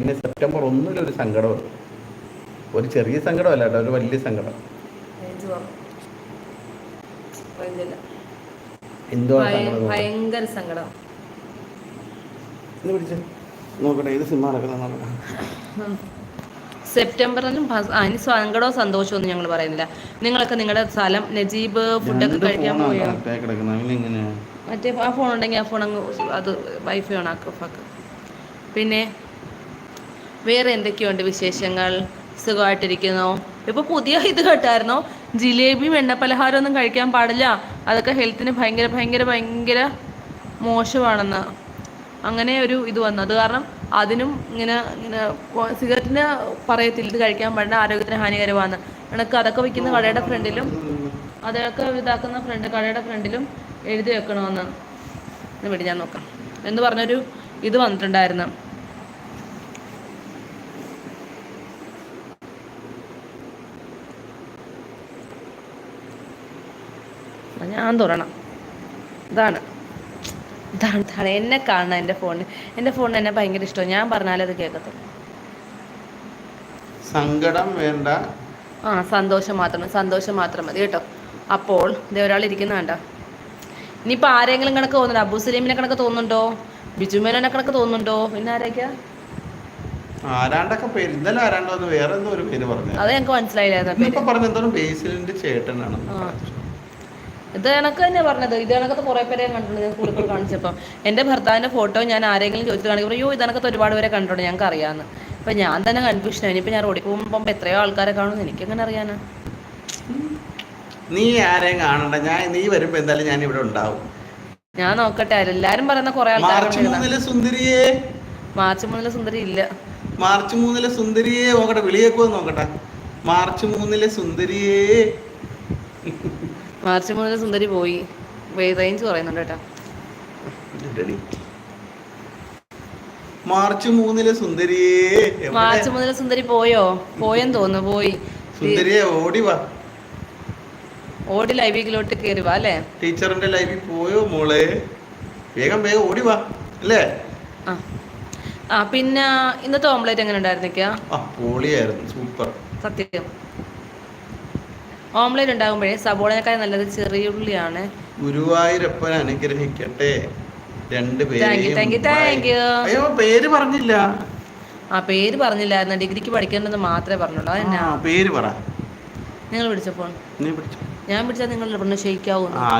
പിന്നെ സെപ്റ്റംബർ ഒന്നിലൊരു സങ്കടമുണ്ട് ഒരു ചെറിയ സങ്കടമല്ല കേട്ടോ ഒരു വലിയ സങ്കടം. ഭയങ്കര സങ്കടം. നോക്കട്ടെ ഏത് സിനിമ സെപ്റ്റംബറിലും ഇനി സങ്കടവും സന്തോഷവും ഒന്നും ഞങ്ങൾ പറയുന്നില്ല. നിങ്ങളൊക്കെ നിങ്ങളുടെ സ്ഥലം നജീബ് ഫുഡൊക്കെ കഴിക്കാൻ പോയോ? മറ്റേ ആ ഫോൺ ഉണ്ടെങ്കിൽ ആ ഫോൺ അങ്ങ് അത് വൈഫൈ ഓണാക്കും പിന്നെ വേറെ എന്തൊക്കെയുണ്ട് വിശേഷങ്ങൾ? സുഖമായിട്ടിരിക്കുന്നു? ഇപ്പോൾ പുതിയ ഇത് കേട്ടായിരുന്നോ? ജിലേബിയും എണ്ണപ്പലഹാരം ഒന്നും കഴിക്കാൻ പാടില്ല. അതൊക്കെ ഹെൽത്തിന് ഭയങ്കര ഭയങ്കര ഭയങ്കര മോശമാണെന്ന് അങ്ങനെ ഒരു ഇത് വന്നു. അത് കാരണം അതിനും ഇങ്ങനെ ഇങ്ങനെ സിഗരറ്റിന് പറയത്തില്ല. ഇത് കഴിക്കാൻ പാടില്ല ആരോഗ്യത്തിന് ഹാനികരമാണ് എനിക്ക് അതൊക്കെ വിൽക്കുന്ന കടയുടെ ഫ്രണ്ടിലും അതൊക്കെ ഇതാക്കുന്ന ഫ്രണ്ട് കടയുടെ ഫ്രണ്ടിലും എഴുതി വെക്കണമെന്ന് വിടി ഞാൻ നോക്കാം. എന്ന് പറഞ്ഞൊരു ഇത് വന്നിട്ടുണ്ടായിരുന്നു. ആ, ഞാൻ തുറണം. ഇതാണ്. ഇതാണ് ഇതാണ്. എന്നെ കാണണം എന്റെ ഫോണിന്. എന്റെ ഫോണിന് എന്നെ ഭയങ്കര ഇഷ്ടമാണ്. ഞാൻ പറഞ്ഞാലേ അത് കേൾക്കത്തുള്ളൂ. സങ്കടം വേണ്ട. ആ സന്തോഷം മാത്രം സന്തോഷം മാത്രം മതി കേട്ടോ. അപ്പോൾ ഇതേ ഒരാൾ ഇരിക്കുന്ന കണ്ടോ. ഇനിയിപ്പോൾ ആരെങ്കിലും കണക്ക് തോന്നുന്നുണ്ടോ? അബു സലീമിനെ കണക്ക് തോന്നുന്നുണ്ടോ? ബിജുമേനെ കണക്ക് തോന്നുന്നുണ്ടോ? പിന്നെ ആരൊക്കെയാ? ആരാണ്ടൊക്കെ പേര്. ഇന്നലെ ആരാണ്ടോ ഒന്ന് വേറെ എന്തോ ഒരു പേര് പറഞ്ഞു അത് ഞങ്ങൾക്ക് മനസ്സിലായില്ലായിരുന്നു പേര് ഇന്നിപ്പോ പറഞ്ഞ എന്തോ ബേസിലിന്റെ ചേട്ടനാണ്. ഇത് കണക്ക് തന്നെ പറഞ്ഞത്. ഇത് കണക്കത്ത് കുറേ പേരെ കണ്ടിട്ടുണ്ട്. ഞാൻ കൂടുതൽ കാണിച്ചപ്പോൾ എന്റെ ഭർത്താവിന്റെ ഫോട്ടോ ഞാൻ ആരെങ്കിലും ചോദിച്ചു കാണിക്കുമ്പോൾ അയ്യോ ഇത് കണക്കത്ത് ഒരുപാട് പേരെ കണ്ടിട്ടുണ്ട്. ഞങ്ങൾക്ക് അറിയാമെന്ന് അപ്പം ഞാൻ തന്നെ കൺഫ്യൂഷൻ ഇനിയിപ്പോ ഞാൻ റോഡിൽ പോകുമ്പോൾ എത്രയോ ആൾക്കാരെ കാണുമെന്ന് എനിക്കെങ്ങനെ അറിയാനാ? നീ ആരെയും കാണണ്ട. ഞാൻ നീ വരുമ്പോ എന്തായാലും ഞാൻ ഇവിടെ ഉണ്ടാവും. ഞാൻ നോക്കട്ടെ. എല്ലാരും പറയുന്ന കുറെ ആൾക്കാരെ ആൾക്കാർ സുന്ദരിയെ. മാർച്ച് മൂന്നിൽ സുന്ദരി ഇല്ല. മാർച്ച് മൂന്നിലെ സുന്ദരിയെ നോക്കട്ടെ വിളിയേക്കോ നോക്കട്ടെ. മാർച്ച് മൂന്നിലെ സുന്ദരിയെ മാർച്ച് മൂന്നിന് സുന്ദരി പോയി. റേഞ്ച് പറയുന്നുണ്ട് കേട്ടോ. മാർച്ച് മൂന്നിലെ സുന്ദരിയെ? മാർച്ച് മൂന്നിലെ സുന്ദരി പോയോ? പോയെന്ന് തോന്നുന്നു പോയി. സുന്ദരിയെ ഓടി വാ. ഓടി ലൈവിലോട്ട് കയറി വാ അല്ലേ? ടീച്ചറിന്റെ ലൈവിൽ പോയോ മോളെ? വേഗം വേഗം ഓടി വാ അല്ലേ? ആ. ആ പിന്നെ ഇന്നത്തെ ഓംലേറ്റ് എങ്ങനെ ഉണ്ടായിരുന്നിക്കാ ആ പൊളിയായിരുന്നു സൂപ്പർ. സത്യം. ഓംലേറ്റ് ഉണ്ടാകുമ്പോഴേ സബോളനേക്കാൾ നല്ലത് ചെറിയ ഉള്ളിയാണ്. ഗുരുവായൂരപ്പൻ അനുഗ്രഹിക്കട്ടെ. രണ്ട് അയ്യോ പേര് പറഞ്ഞില്ല. ആ പേര് പറഞ്ഞില്ലായിരുന്നു? ഡിഗ്രിക്ക് പഠിക്കേണ്ടെന്ന് മാത്രമേ പറഞ്ഞുള്ളൂ. അതെന്നാ? പേര് പറ. നിങ്ങൾ പിടിച്ചപ്പോൾ ഞാൻ പിടിച്ചാൽ നിങ്ങൾ പറഞ്ഞു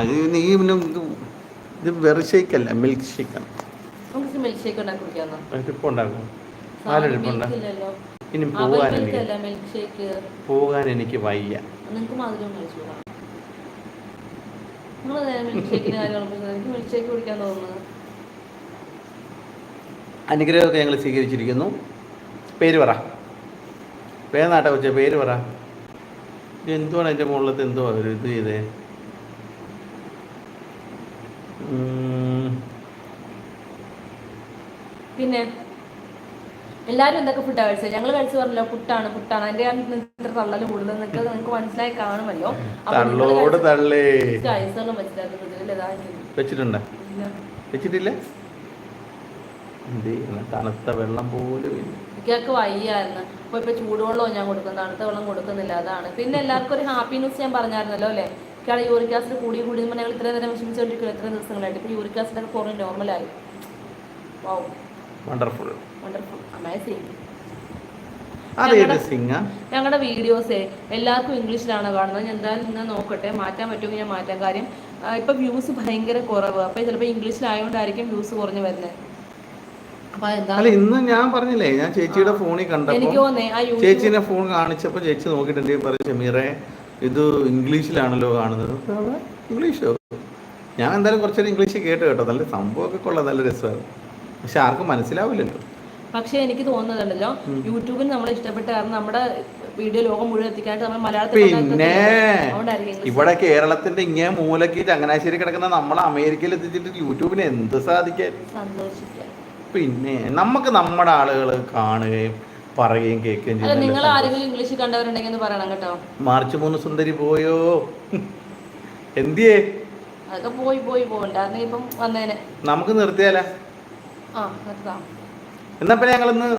ഇത് നീ പിന്നെ ഇത് വെറു ഷേക്ക് അല്ല മിൽക്ക് ഷേക്കാണ് നമുക്ക് മിൽക്ക് ഷേക്ക് ഉണ്ടാക്കി കുടിക്കാന്നോ ഇപ്പൊ ഉണ്ടാക്കും. പാലെടുപ്പുണ്ട? ഇല്ലല്ലോ. ഇനി പോകാൻ എനിക്ക് പോകാൻ എനിക്ക് വയ്യ. അനുഗ്രഹമൊക്കെ ഞങ്ങൾ സ്വീകരിച്ചിരിക്കുന്നു. പേര് പറ. വേദനാട്ട കൊച്ച പേര് പറ. എന്തുവാണ് എന്റെ മുകളിലത്തെ എന്തോ ഒരു ഇത് ചെയ്തേ. പിന്നെ? എല്ലാവരും എന്തൊക്കെ ഫുഡാണ് കഴിച്ചത് ഞങ്ങൾ കഴിച്ചു പറഞ്ഞല്ലോ പുട്ടാണ് പുട്ടാണ്. അതിന്റെ ഇത്ര തള്ളൽ കൂടുതൽ നിങ്ങൾക്ക് നിങ്ങൾക്ക് മനസ്സിലായി കാണുമല്ലോ. തള്ളോട് തള്ളേ. വെച്ചിട്ടുണ്ടോ. വെച്ചിട്ടില്ല? തണുത്ത വെള്ളം പോലും വയ്യായിരുന്നു. അപ്പൊ ഇപ്പൊ ചൂടുവെള്ളവും ഞാൻ കൊടുക്കും തണുത്ത വെള്ളം കൊടുക്കുന്നില്ല അതാണ്. പിന്നെ എല്ലാവർക്കും ഒരു ഹാപ്പി ന്യൂസ് ഞാൻ പറഞ്ഞായിരുന്നല്ലോ അല്ലേ? കാരണം യൂറിക് ആസിഡ് കൂടി കൂടി ഞങ്ങൾ ഇത്രയും നേരം വിഷമിച്ചുകൊണ്ടിരിക്കുന്നു എത്ര ദിവസങ്ങളായിട്ട്. ഇപ്പൊ യൂറിക് ആസിഡ് ഒക്കെ കുറേ നോർമലായി വൗ. വണ്ടർഫുൾ അമേസിങ് ഞങ്ങളുടെ വീഡിയോസ് എല്ലാവർക്കും ഇംഗ്ലീഷിലാണ് കാണുന്നത്. ഞാൻ എന്തായാലും നിങ്ങൾ നോക്കട്ടെ. മാറ്റാൻ പറ്റുമെങ്കിൽ ഞാൻ മാറ്റാൻ കാര്യം ഇപ്പൊ വ്യൂസ് ഭയങ്കര കുറവ്. അപ്പൊ ചിലപ്പോൾ ഇംഗ്ലീഷിലായതുകൊണ്ടായിരിക്കും വ്യൂസ് കുറഞ്ഞു വരുന്നത് അല്ല ഇന്ന് ഞാൻ പറഞ്ഞില്ലേ ഞാൻ ചേച്ചിയുടെ ഫോണിൽ കണ്ടപ്പോ ചേച്ചിന്റെ ഫോൺ കാണിച്ചപ്പോ ചേച്ചി നോക്കിട്ടുണ്ട് പറഞ്ഞു ഷമീറെ ഇത് ഇംഗ്ലീഷിലാണല്ലോ കാണുന്നത്. ഇംഗ്ലീഷോ? ഞാൻ എന്തായാലും കുറച്ചൊരു ഇംഗ്ലീഷ് കേട്ട് കേട്ടോ. നല്ല സംഭവമൊക്കെ കൊള്ളാം. നല്ല രസമാണ് പക്ഷെ ആർക്കും മനസ്സിലാവില്ലല്ലോ. പക്ഷെ എനിക്ക് തോന്നുന്നുണ്ടല്ലോ യൂട്യൂബിൽ നമ്മൾ ഇഷ്ടപ്പെട്ട കാരണം നമ്മുടെ വീഡിയോ ലോകം മുഴുവൻ എത്തിക്കാനായിട്ട് നമ്മൾ മലയാളത്തിൽ ഇവിടെ കേരളത്തിന്റെ ഇങ്ങേ മൂലക്ക് ചങ്ങനാശ്ശേരി കിടക്കുന്ന നമ്മൾ അമേരിക്കയിൽ എത്തിച്ചിട്ട് യൂട്യൂബിന് എന്ത് സാധിക്കാൻ? പിന്നെ നമുക്ക് നമ്മുടെ ആളുകൾ കാണുകയും പറയുകയും കേൾക്കുകയും ചെയ്യും നിങ്ങൾ ആരെങ്കിലും ഇംഗ്ലീഷ് കണ്ടവരുണ്ടെങ്കിൽ പറയണം കേട്ടോ. മാർച്ച് മൂന്ന് സുന്ദരി പോയോ? എന്തിയേ? അതൊക്കെ പോയി പോയി പോകണ്ടായിരുന്നു ഇപ്പം വന്നേനെ. നമുക്ക് നിർത്തിയാലോ? എന്നാ പിന്നെ ഞങ്ങളിന്ന്